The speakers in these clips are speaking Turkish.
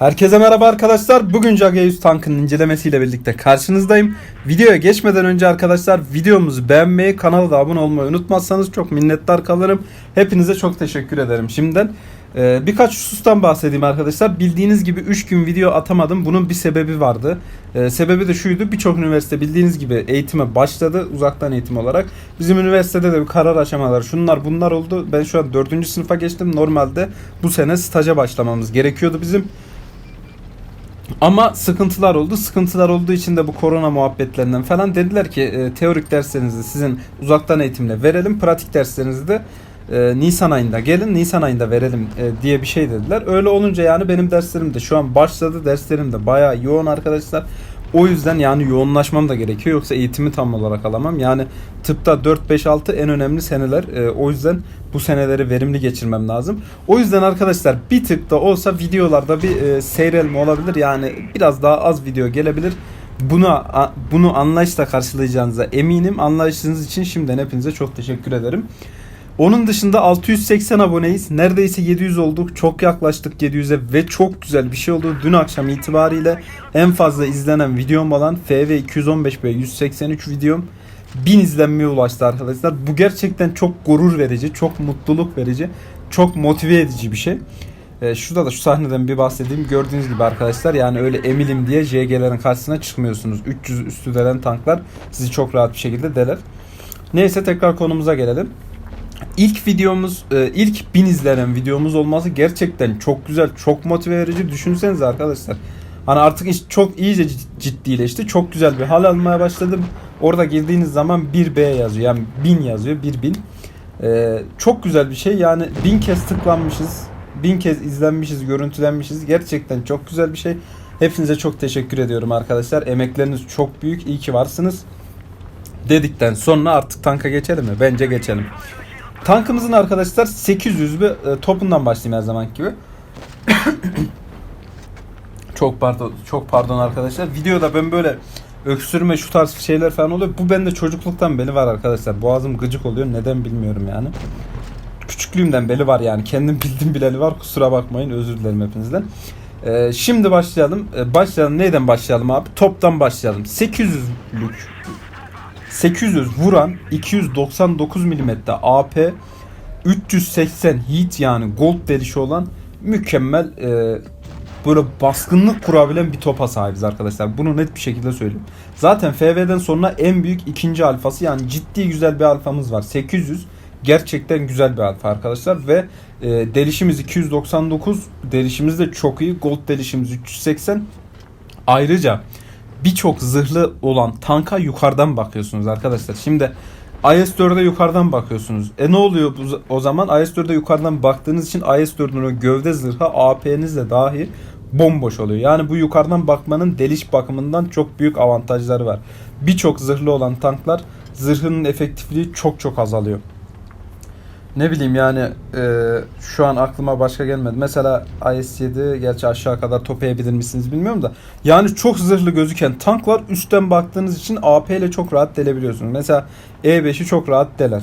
Herkese merhaba arkadaşlar. Bugün Jageus tankının incelemesiyle birlikte karşınızdayım. Videoya geçmeden önce arkadaşlar videomuzu beğenmeyi, kanala da abone olmayı unutmazsanız çok minnettar kalırım. Hepinize çok teşekkür ederim şimdiden. Ee, birkaç husustan bahsedeyim arkadaşlar. Bildiğiniz gibi 3 gün video atamadım. Bunun bir sebebi vardı. Ee, sebebi de şuydu. Birçok üniversite bildiğiniz gibi eğitime başladı uzaktan eğitim olarak. Bizim üniversitede de bir karar aşamaları şunlar bunlar oldu. Ben şu an 4. sınıfa geçtim. Normalde bu sene staja başlamamız gerekiyordu bizim. Ama sıkıntılar oldu. Sıkıntılar olduğu için de bu korona muhabbetlerinden falan dediler ki e, teorik derslerinizi sizin uzaktan eğitimle verelim. Pratik derslerinizi de e, Nisan ayında gelin Nisan ayında verelim e, diye bir şey dediler. Öyle olunca yani benim derslerim de şu an başladı. Derslerim de bayağı yoğun arkadaşlar. O yüzden yani yoğunlaşmam da gerekiyor. Yoksa eğitimi tam olarak alamam. Yani tıpta 4, 5, 6 en önemli seneler. E, o yüzden bu seneleri verimli geçirmem lazım. O yüzden arkadaşlar bir tık da olsa videolarda bir e, seyrelme olabilir. Yani biraz daha az video gelebilir. Buna bunu anlayışla karşılayacağınıza eminim. Anlayışınız için şimdiden hepinize çok teşekkür ederim. Onun dışında 680 aboneyiz. Neredeyse 700 olduk. Çok yaklaştık 700'e ve çok güzel bir şey oldu. Dün akşam itibariyle en fazla izlenen videom olan FV215B 183 videom 1000 izlenmeye ulaştı arkadaşlar. Bu gerçekten çok gurur verici, çok mutluluk verici, çok motive edici bir şey. Ee, şurada da şu sahneden bir bahsedeyim. Gördüğünüz gibi arkadaşlar yani öyle emilim diye JG'lerin karşısına çıkmıyorsunuz. 300 üstü delen tanklar sizi çok rahat bir şekilde deler. Neyse tekrar konumuza gelelim. İlk videomuz, e, ilk 1000 izlenen videomuz olması gerçekten çok güzel, çok motive edici. Düşünsenize arkadaşlar. Hani artık iş çok iyice cid- ciddileşti. Çok güzel bir hal almaya başladım. Orada girdiğiniz zaman 1B yazıyor. Yani 1000 yazıyor. 1000. Ee, çok güzel bir şey. Yani 1000 kez tıklanmışız. 1000 kez izlenmişiz, görüntülenmişiz. Gerçekten çok güzel bir şey. Hepinize çok teşekkür ediyorum arkadaşlar. Emekleriniz çok büyük. İyi ki varsınız. Dedikten sonra artık tanka geçelim mi? Bence geçelim. Tankımızın arkadaşlar 800 bir e, topundan başlayayım her zaman gibi. çok pardon, çok pardon arkadaşlar. Videoda ben böyle öksürme şu tarz şeyler falan oluyor. Bu bende çocukluktan beri var arkadaşlar. Boğazım gıcık oluyor. Neden bilmiyorum yani. Küçüklüğümden beri var yani. Kendim bildim bileli var. Kusura bakmayın. Özür dilerim hepinizden. Ee, şimdi başlayalım. Ee, başlayalım. Neyden başlayalım abi? Toptan başlayalım. 800'lük 800 vuran 299 mm AP 380 hit yani gold delişi olan mükemmel e, böyle baskınlık kurabilen bir topa sahibiz arkadaşlar. Bunu net bir şekilde söyleyeyim. Zaten FV'den sonra en büyük ikinci alfası yani ciddi güzel bir alfamız var. 800 gerçekten güzel bir alfa arkadaşlar ve e, delişimiz 299 delişimiz de çok iyi. Gold delişimiz 380. Ayrıca birçok zırhlı olan tanka yukarıdan bakıyorsunuz arkadaşlar. Şimdi IS-4'e yukarıdan bakıyorsunuz. E ne oluyor bu, o zaman? IS-4'e yukarıdan baktığınız için IS-4'ün o gövde zırhı AP'nizle dahi bomboş oluyor. Yani bu yukarıdan bakmanın deliş bakımından çok büyük avantajları var. Birçok zırhlı olan tanklar zırhının efektifliği çok çok azalıyor. Ne bileyim yani e, şu an aklıma başka gelmedi. Mesela IS-7 gerçi aşağı kadar toplayabilir misiniz bilmiyorum da. Yani çok zırhlı gözüken tanklar üstten baktığınız için AP ile çok rahat delebiliyorsunuz. Mesela E5'i çok rahat deler.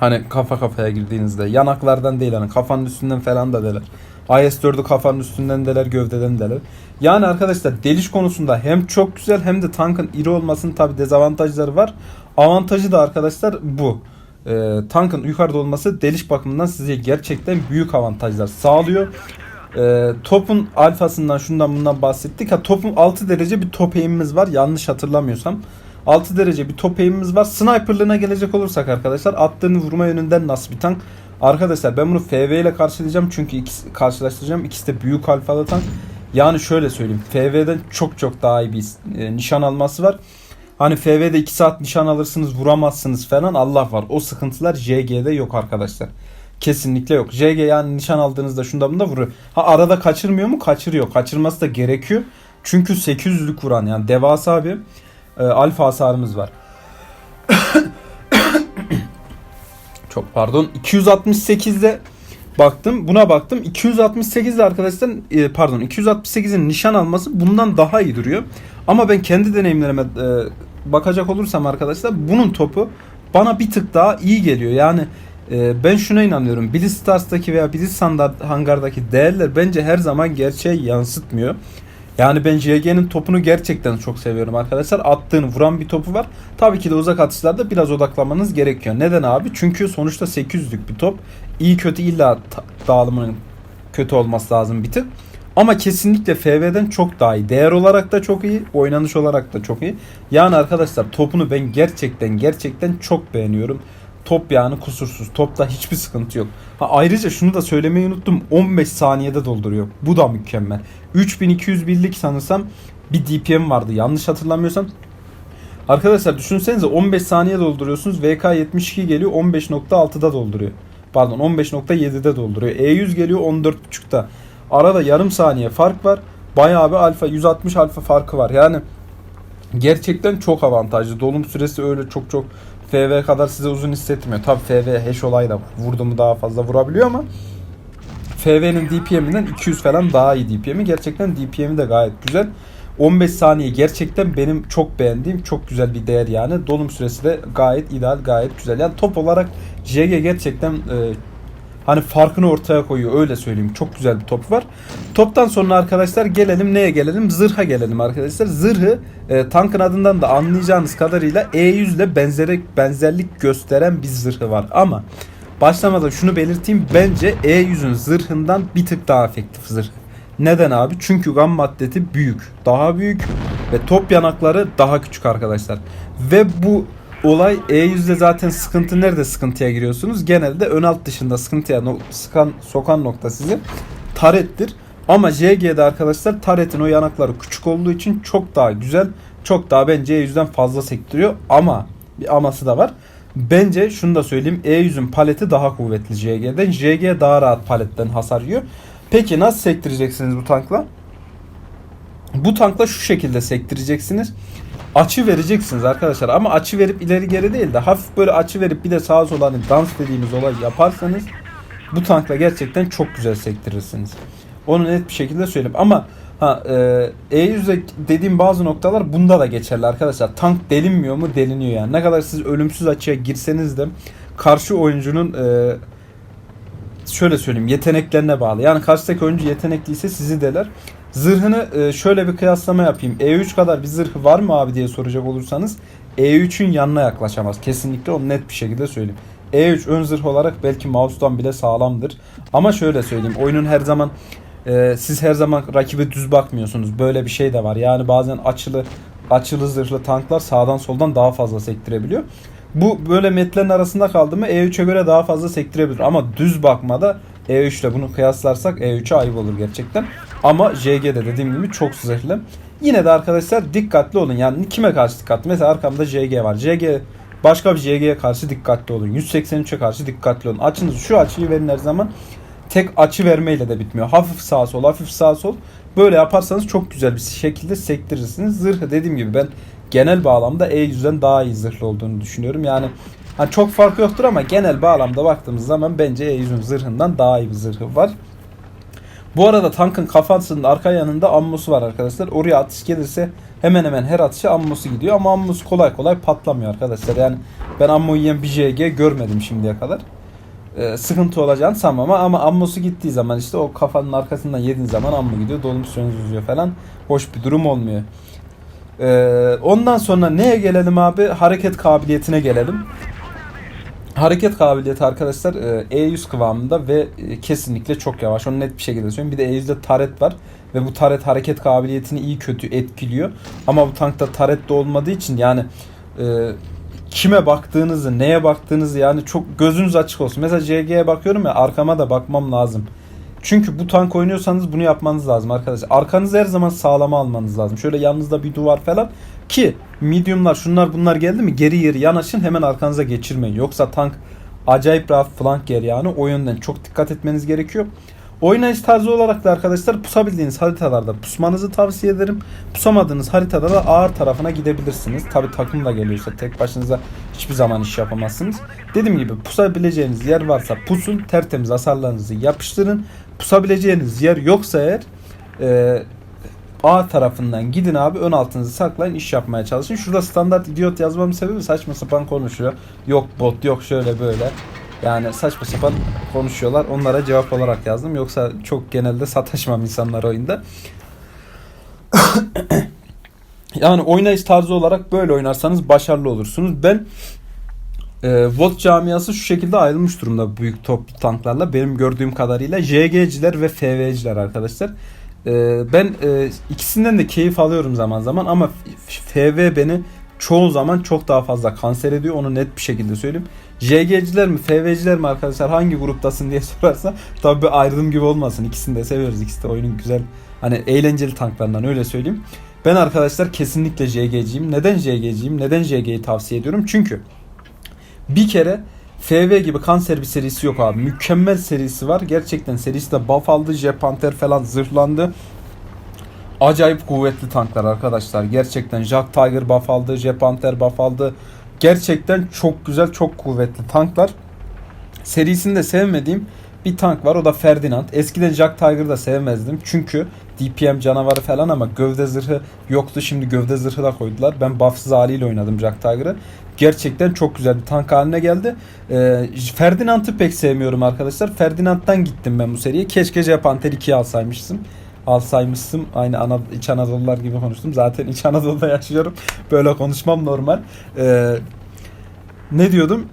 Hani kafa kafaya girdiğinizde yanaklardan değil hani kafanın üstünden falan da deler. IS-4'ü kafanın üstünden deler, gövdeden deler. Yani arkadaşlar deliş konusunda hem çok güzel hem de tankın iri olmasının tabi dezavantajları var. Avantajı da arkadaşlar bu. Ee, tankın yukarıda olması deliş bakımından size gerçekten büyük avantajlar sağlıyor. Ee, topun alfasından şundan bundan bahsettik. Ha, topun 6 derece bir top eğimimiz var yanlış hatırlamıyorsam. 6 derece bir top eğimimiz var. Sniperlığına gelecek olursak arkadaşlar attığını vurma yönünden nasıl bir tank? Arkadaşlar ben bunu FV ile karşılayacağım çünkü ikisi, karşılaştıracağım. İkisi de büyük alfalı tank. Yani şöyle söyleyeyim. FV'den çok çok daha iyi bir e, nişan alması var. Hani FV'de 2 saat nişan alırsınız vuramazsınız falan Allah var. O sıkıntılar JG'de yok arkadaşlar. Kesinlikle yok. JG yani nişan aldığınızda şunda bunda vuruyor. Ha arada kaçırmıyor mu? Kaçırıyor. Kaçırması da gerekiyor. Çünkü 800'lük vuran yani devasa bir e, alfa hasarımız var. Çok pardon. 268'de baktım. Buna baktım. 268'de arkadaşlar e, pardon 268'in nişan alması bundan daha iyi duruyor. Ama ben kendi deneyimlerime e, bakacak olursam arkadaşlar bunun topu bana bir tık daha iyi geliyor. Yani Ee, ben şuna inanıyorum. Blitzstars'taki veya Blitz hangardaki değerler bence her zaman gerçeği yansıtmıyor. Yani ben JG'nin topunu gerçekten çok seviyorum arkadaşlar. Attığını vuran bir topu var. Tabii ki de uzak atışlarda biraz odaklamanız gerekiyor. Neden abi? Çünkü sonuçta 800'lük bir top. İyi kötü illa dağılımının kötü olması lazım bir tık. Ama kesinlikle FV'den çok daha iyi. Değer olarak da çok iyi, oynanış olarak da çok iyi. Yani arkadaşlar topunu ben gerçekten gerçekten çok beğeniyorum. Top yani kusursuz. Topta hiçbir sıkıntı yok. Ha, ayrıca şunu da söylemeyi unuttum. 15 saniyede dolduruyor. Bu da mükemmel. 3200 birlik sanırsam bir DPM vardı. Yanlış hatırlamıyorsam. Arkadaşlar düşünsenize 15 saniye dolduruyorsunuz. VK72 geliyor 15.6'da dolduruyor. Pardon 15.7'de dolduruyor. E100 geliyor 14.5'ta. Arada yarım saniye fark var. Bayağı bir alfa 160 alfa farkı var. Yani gerçekten çok avantajlı. Dolum süresi öyle çok çok FV kadar size uzun hissetmiyor. Tabi FV hash olay da. Vurdu mu daha fazla vurabiliyor ama FV'nin DPM'inden 200 falan daha iyi DPM'i. Gerçekten DPM'i de gayet güzel. 15 saniye gerçekten benim çok beğendiğim çok güzel bir değer yani. Dolum süresi de gayet ideal, gayet güzel. Yani top olarak JG gerçekten e, hani farkını ortaya koyuyor öyle söyleyeyim. Çok güzel bir top var. Toptan sonra arkadaşlar gelelim neye gelelim? Zırha gelelim arkadaşlar. Zırhı e, tankın adından da anlayacağınız kadarıyla E100 ile benzerlik, benzerlik gösteren bir zırhı var. Ama başlamadan şunu belirteyim. Bence E100'ün zırhından bir tık daha efektif zırh. Neden abi? Çünkü gam maddeti büyük. Daha büyük ve top yanakları daha küçük arkadaşlar. Ve bu olay E100'de zaten sıkıntı nerede sıkıntıya giriyorsunuz? Genelde ön alt dışında sıkıntıya no- sıkan, sokan nokta sizi tarettir. Ama JG'de arkadaşlar taretin o yanakları küçük olduğu için çok daha güzel. Çok daha bence E100'den fazla sektiriyor. Ama bir aması da var. Bence şunu da söyleyeyim. E100'ün paleti daha kuvvetli JG'den. JG daha rahat paletten hasar yiyor. Peki nasıl sektireceksiniz bu tankla? Bu tankla şu şekilde sektireceksiniz. Açı vereceksiniz arkadaşlar ama açı verip ileri geri değil de hafif böyle açı verip bir de sağa sola hani dans dediğimiz olay yaparsanız bu tankla gerçekten çok güzel sektirirsiniz. Onu net bir şekilde söyleyeyim ama ha e, E100'de dediğim bazı noktalar bunda da geçerli arkadaşlar. Tank delinmiyor mu? Deliniyor yani. Ne kadar siz ölümsüz açıya girseniz de karşı oyuncunun e, şöyle söyleyeyim yeteneklerine bağlı. Yani karşıdaki oyuncu yetenekliyse sizi deler. Zırhını e, şöyle bir kıyaslama yapayım. E3 kadar bir zırhı var mı abi diye soracak olursanız E3'ün yanına yaklaşamaz. Kesinlikle onu net bir şekilde söyleyeyim. E3 ön zırh olarak belki mouse'dan bile sağlamdır. Ama şöyle söyleyeyim. Oyunun her zaman e, siz her zaman rakibe düz bakmıyorsunuz. Böyle bir şey de var. Yani bazen açılı açılı zırhlı tanklar sağdan soldan daha fazla sektirebiliyor. Bu böyle metlerin arasında kaldı mı E3'e göre daha fazla sektirebilir. Ama düz bakmada E3 ile bunu kıyaslarsak E3'e ayıp olur gerçekten. Ama JG'de dediğim gibi çok zırhlı. Yine de arkadaşlar dikkatli olun. Yani kime karşı dikkatli? Mesela arkamda JG var. JG başka bir JG'ye karşı dikkatli olun. 183'e karşı dikkatli olun. Açınız şu açıyı verin her zaman. Tek açı vermeyle de bitmiyor. Hafif sağ sol, hafif sağ sol. Böyle yaparsanız çok güzel bir şekilde sektirirsiniz. Zırhı dediğim gibi ben genel bağlamda E100'den daha iyi zırhlı olduğunu düşünüyorum. Yani hani çok fark yoktur ama genel bağlamda baktığımız zaman bence E100'ün zırhından daha iyi bir zırhı var. Bu arada tankın kafasının arka yanında ammosu var arkadaşlar. Oraya atış gelirse hemen hemen her atışa ammosu gidiyor ama ammosu kolay kolay patlamıyor arkadaşlar. Yani ben ammo yiyen bir JG görmedim şimdiye kadar. Ee, sıkıntı olacağını sanmam ama ammosu gittiği zaman işte o kafanın arkasından yediğin zaman ammo gidiyor. Dolum süreniz uzuyor falan. Hoş bir durum olmuyor. Ee, ondan sonra neye gelelim abi? Hareket kabiliyetine gelelim. Hareket kabiliyeti arkadaşlar e, E100 kıvamında ve e, kesinlikle çok yavaş. Onu net bir şekilde söyleyeyim. Bir de E100'de taret var ve bu taret hareket kabiliyetini iyi kötü etkiliyor. Ama bu tankta taret de olmadığı için yani e, kime baktığınızı, neye baktığınızı yani çok gözünüz açık olsun. Mesela JG'ye bakıyorum ya arkama da bakmam lazım. Çünkü bu tank oynuyorsanız bunu yapmanız lazım arkadaşlar. Arkanızı her zaman sağlama almanız lazım. Şöyle yanınızda bir duvar falan ki mediumlar şunlar bunlar geldi mi geri geri yanaşın hemen arkanıza geçirmeyin. Yoksa tank acayip rahat flank yer yani. O yönden çok dikkat etmeniz gerekiyor. Oynayış tarzı olarak da arkadaşlar pusabildiğiniz haritalarda pusmanızı tavsiye ederim. Pusamadığınız haritada da ağır tarafına gidebilirsiniz. Tabi takım da geliyorsa tek başınıza hiçbir zaman iş yapamazsınız. Dediğim gibi pusabileceğiniz yer varsa pusun tertemiz hasarlarınızı yapıştırın. Pusabileceğiniz yer yoksa eğer e, A tarafından gidin abi ön altınızı saklayın iş yapmaya çalışın. Şurada standart idiot yazmamın sebebi saçma sapan konuşuyor. Yok bot yok şöyle böyle. Yani saçma sapan konuşuyorlar. Onlara cevap olarak yazdım. Yoksa çok genelde sataşmam insanlar oyunda. yani oynayış tarzı olarak böyle oynarsanız başarılı olursunuz. Ben e, Volt camiası şu şekilde ayrılmış durumda büyük toplu tanklarla. Benim gördüğüm kadarıyla JG'ciler ve FV'ciler arkadaşlar. E, ben e, ikisinden de keyif alıyorum zaman zaman ama FV beni çoğu zaman çok daha fazla kanser ediyor. Onu net bir şekilde söyleyeyim. JG'ciler mi FV'ciler mi arkadaşlar hangi gruptasın diye sorarsa tabi ayrılım gibi olmasın. İkisini de seviyoruz. İkisi de oyunun güzel hani eğlenceli tanklarından öyle söyleyeyim. Ben arkadaşlar kesinlikle JG'ciyim. Neden JG'ciyim? Neden JG'yi tavsiye ediyorum? Çünkü bir kere FV gibi kanser bir serisi yok abi. Mükemmel serisi var. Gerçekten serisi de buff aldı. Jet Panther falan zırhlandı. Acayip kuvvetli tanklar arkadaşlar. Gerçekten Jack Tiger buff aldı. Jet Panther buff aldı. Gerçekten çok güzel, çok kuvvetli tanklar. Serisinde sevmediğim bir tank var. O da Ferdinand. Eskiden Jack Tiger'ı da sevmezdim. Çünkü DPM canavarı falan ama gövde zırhı yoktu. Şimdi gövde zırhı da koydular. Ben buffsız haliyle oynadım Jack Tiger'ı. Gerçekten çok güzel bir tank haline geldi. Ee, Ferdinand'ı pek sevmiyorum arkadaşlar. Ferdinand'dan gittim ben bu seriye. Keşke Jet Panther 2'yi alsaymıştım alsaymışsın. Aynı Ana, İç Anadolular gibi konuştum. Zaten İç Anadolu'da yaşıyorum. Böyle konuşmam normal. Ee, ne diyordum?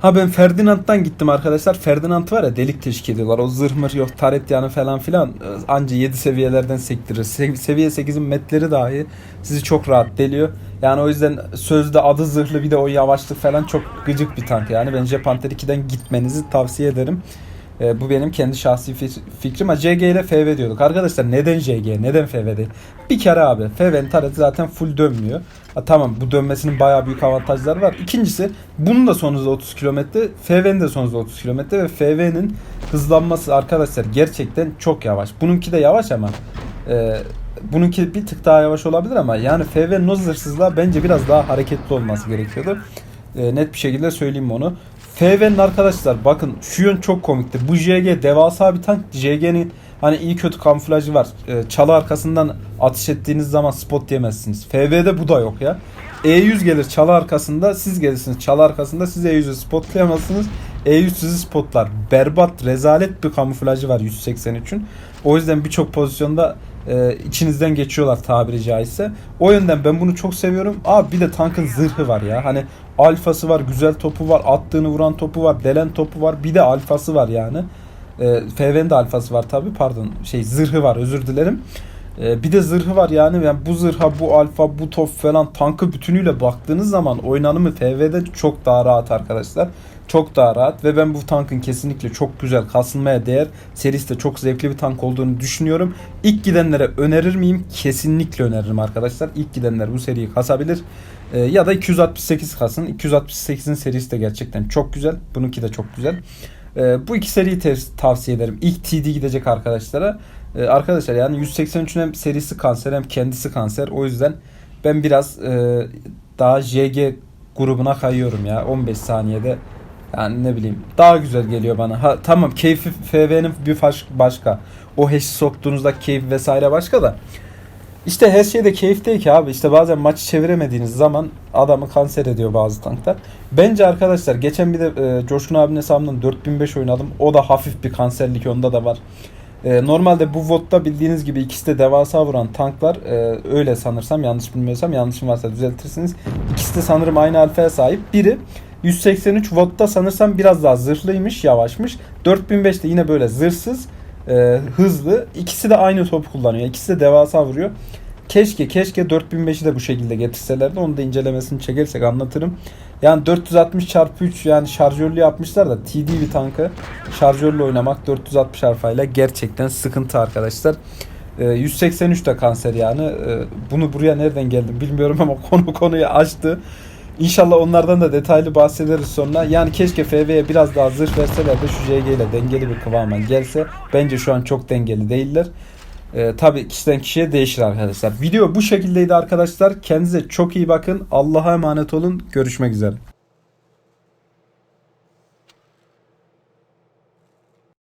Ha ben Ferdinand'dan gittim arkadaşlar. Ferdinand var ya delik teşkil ediyorlar. O zırhmır yok taret yanı falan filan. Anca 7 seviyelerden sektirir. Se- seviye 8'in metleri dahi sizi çok rahat deliyor. Yani o yüzden sözde adı zırhlı bir de o yavaşlık falan çok gıcık bir tank yani. Bence Panther 2'den gitmenizi tavsiye ederim. E, bu benim kendi şahsi fi- fikrim. CG ile FV diyorduk. Arkadaşlar neden CG? Neden FV? Bir kere abi FV'nin tareti zaten full dönmüyor. Ha, tamam bu dönmesinin bayağı büyük avantajları var. İkincisi bunun da son hızı 30 km. FV'nin de son hızı 30 km ve FV'nin hızlanması arkadaşlar gerçekten çok yavaş. Bununki de yavaş ama e, bununki bir tık daha yavaş olabilir ama yani o zırhsızlığa bence biraz daha hareketli olması gerekiyordu. E, net bir şekilde söyleyeyim onu. FV'nin arkadaşlar bakın şu yön çok komikti. Bu JG devasa bir tank. JG'nin hani iyi kötü kamuflajı var. Ee, çalı arkasından atış ettiğiniz zaman spot yemezsiniz. FV'de bu da yok ya. E100 gelir çalı arkasında siz gelirsiniz. Çalı arkasında siz E100'ü spotlayamazsınız. E100 sizi spotlar. Berbat, rezalet bir kamuflajı var 183'ün. O yüzden birçok pozisyonda e, içinizden geçiyorlar tabiri caizse. O yönden ben bunu çok seviyorum. Abi bir de tankın zırhı var ya. Hani alfası var, güzel topu var, attığını vuran topu var, delen topu var. Bir de alfası var yani. E, FV'nin de alfası var tabi pardon. Şey zırhı var özür dilerim. E, bir de zırhı var yani. yani bu zırha, bu alfa, bu top falan tankı bütünüyle baktığınız zaman oynanımı FV'de çok daha rahat arkadaşlar. Çok daha rahat ve ben bu tankın kesinlikle çok güzel kasılmaya değer serisi de çok zevkli bir tank olduğunu düşünüyorum. İlk gidenlere önerir miyim? Kesinlikle öneririm arkadaşlar. İlk gidenler bu seriyi kasabilir. Ee, ya da 268 kasın. 268'in serisi de gerçekten çok güzel. Bununki de çok güzel. Ee, bu iki seriyi tavsiye ederim. İlk TD gidecek arkadaşlara. Ee, arkadaşlar yani 183'ün hem serisi kanser hem kendisi kanser. O yüzden ben biraz e, daha JG grubuna kayıyorum ya. 15 saniyede yani ne bileyim daha güzel geliyor bana. Ha, tamam keyfi FV'nin bir baş- başka. O hash'i soktuğunuzda keyif vesaire başka da. İşte her şeyde keyif değil ki abi. İşte bazen maçı çeviremediğiniz zaman adamı kanser ediyor bazı tanklar. Bence arkadaşlar geçen bir de e, Coşkun abinin hesabından 4005 oynadım. O da hafif bir kanserlik onda da var. E, normalde bu VOD'da bildiğiniz gibi ikisi de devasa vuran tanklar. E, öyle sanırsam yanlış bilmiyorsam yanlışım varsa düzeltirsiniz. İkisi de sanırım aynı alfaya sahip. Biri 183 Watt'ta sanırsam biraz daha zırhlıymış, yavaşmış. 4005'te yine böyle zırhsız, e, hızlı. İkisi de aynı topu kullanıyor. İkisi de devasa vuruyor. Keşke keşke 4005'i de bu şekilde getirselerdi. Onu da incelemesini çekersek anlatırım. Yani 460 çarpı 3 yani şarjörlü yapmışlar da TD bir tankı şarjörlü oynamak 460 alfayla gerçekten sıkıntı arkadaşlar. E, 183 de kanser yani. E, bunu buraya nereden geldim bilmiyorum ama konu konuyu açtı. İnşallah onlardan da detaylı bahsederiz sonra. Yani keşke FV'ye biraz daha zırh verseler de şu JG ile dengeli bir kıvama gelse. Bence şu an çok dengeli değiller. Ee, tabii kişiden kişiye değişir arkadaşlar. Video bu şekildeydi arkadaşlar. Kendinize çok iyi bakın. Allah'a emanet olun. Görüşmek üzere.